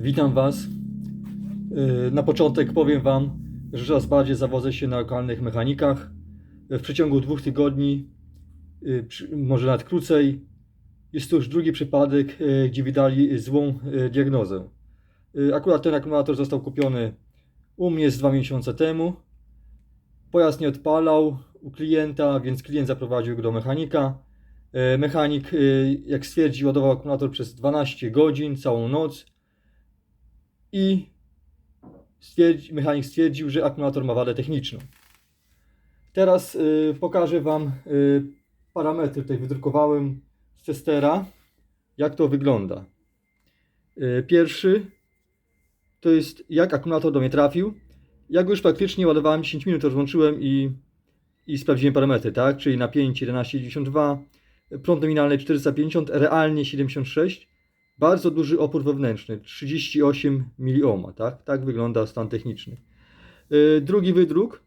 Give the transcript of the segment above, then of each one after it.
Witam Was. Yy, Na początek powiem Wam, że coraz bardziej zawodzę się na lokalnych mechanikach. W przeciągu dwóch tygodni, przy- może nawet krócej, jest to już drugi przypadek, yy, gdzie wydali złą diagnozę. Akurat ten akumulator został kupiony u mnie z dwa miesiące temu. Pojazd nie odpalał u klienta, więc klient zaprowadził go do mechanika. Mechanik, jak stwierdził, ładował akumulator przez 12 godzin, całą noc i stwierdzi, mechanik stwierdził, że akumulator ma wadę techniczną. Teraz y, pokażę Wam y, parametry, tutaj wydrukowałem z testera, jak to wygląda. Y, pierwszy to jest jak akumulator do mnie trafił. Ja go już praktycznie ładowałem 10 minut, rozłączyłem i, i sprawdziłem parametry, tak? Czyli napięcie 11,92, prąd nominalny 450, realnie 76 bardzo duży opór wewnętrzny 38 miliohma, tak? Tak wygląda stan techniczny. Yy, Drugi wydruk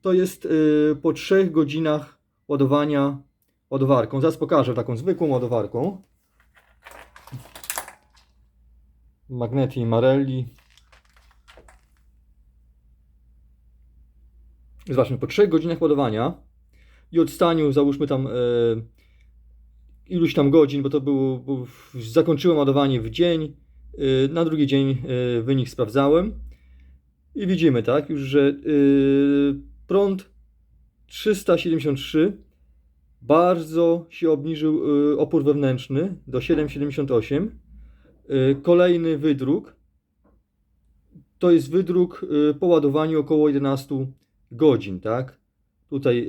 to jest yy, po 3 godzinach ładowania ładowarką. Zaraz pokażę taką zwykłą ładowarką. Magneti Marelli. Zobaczmy, po 3 godzinach ładowania i odstaniu, załóżmy tam yy, iluś tam godzin, bo to było, w- zakończyłem ładowanie w dzień, yy, na drugi dzień yy, wynik sprawdzałem i widzimy, tak, już, że yy, prąd 373 bardzo się obniżył opór wewnętrzny do 7,78. Yy, Kolejny wydruk to jest wydruk po ładowaniu około 11 godzin, tak? Tutaj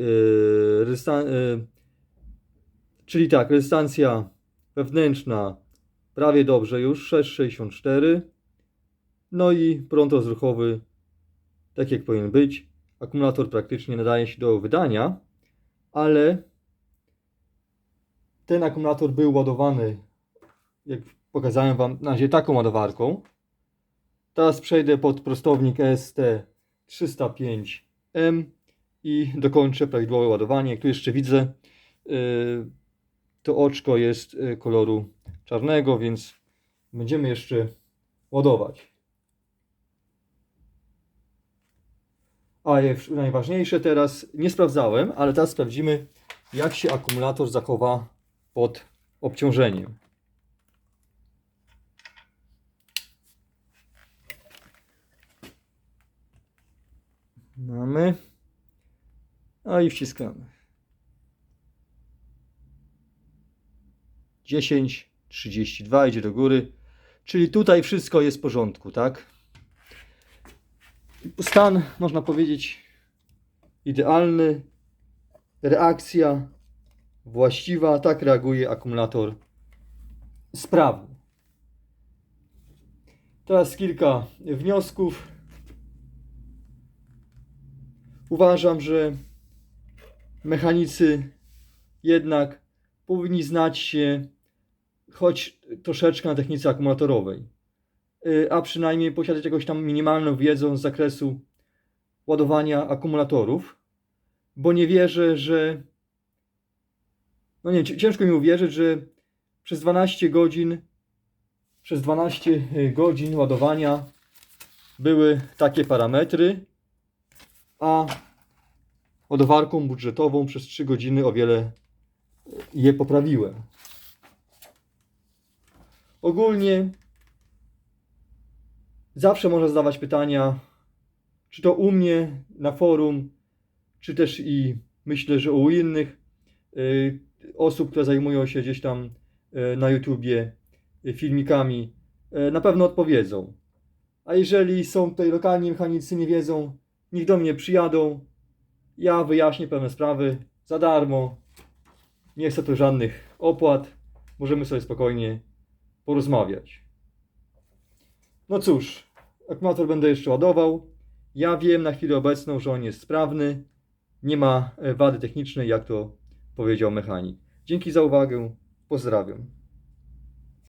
Czyli tak, rezystancja wewnętrzna prawie dobrze już, 6,64. No i prąd rozruchowy tak jak powinien być. Akumulator praktycznie nadaje się do wydania, ale ten akumulator był ładowany, jak pokazałem Wam, na razie taką ładowarką. Teraz przejdę pod prostownik ST305M i dokończę prawidłowe ładowanie. Tu jeszcze widzę yy, to oczko jest y, koloru czarnego, więc będziemy jeszcze ładować. A najważniejsze teraz, nie sprawdzałem, ale teraz sprawdzimy, jak się akumulator zachowa pod obciążeniem. Mamy. A i wciskamy. 10, 32 idzie do góry. Czyli tutaj wszystko jest w porządku, tak? Stan, można powiedzieć, idealny. Reakcja właściwa. Tak reaguje akumulator sprawny. Teraz kilka wniosków. Uważam, że mechanicy jednak powinni znać się choć troszeczkę na technice akumulatorowej, Y, a przynajmniej posiadać jakąś tam minimalną wiedzę z zakresu ładowania akumulatorów, bo nie wierzę, że no nie, ci- ciężko mi uwierzyć, że przez 12 godzin przez 12 godzin ładowania były takie parametry, a ładowarką budżetową przez 3 godziny o wiele je poprawiłem. Ogólnie zawsze można zadawać pytania, czy to u mnie na forum, czy też i myślę, że u innych y, osób, które zajmują się gdzieś tam y, na YouTubie y, filmikami, na pewno odpowiedzą. A jeżeli są tutaj lokalni mechanicy, nie wiedzą, niech do mnie przyjadą. Ja wyjaśnię pewne sprawy za darmo. Nie chcę tu żadnych opłat. Możemy sobie spokojnie porozmawiać. No cóż, akumulator będę jeszcze ładował. Ja wiem na chwilę obecną, że on jest sprawny. Nie ma e, wady technicznej, jak to powiedział mechanik. Dzięki za uwagę. Pozdrawiam.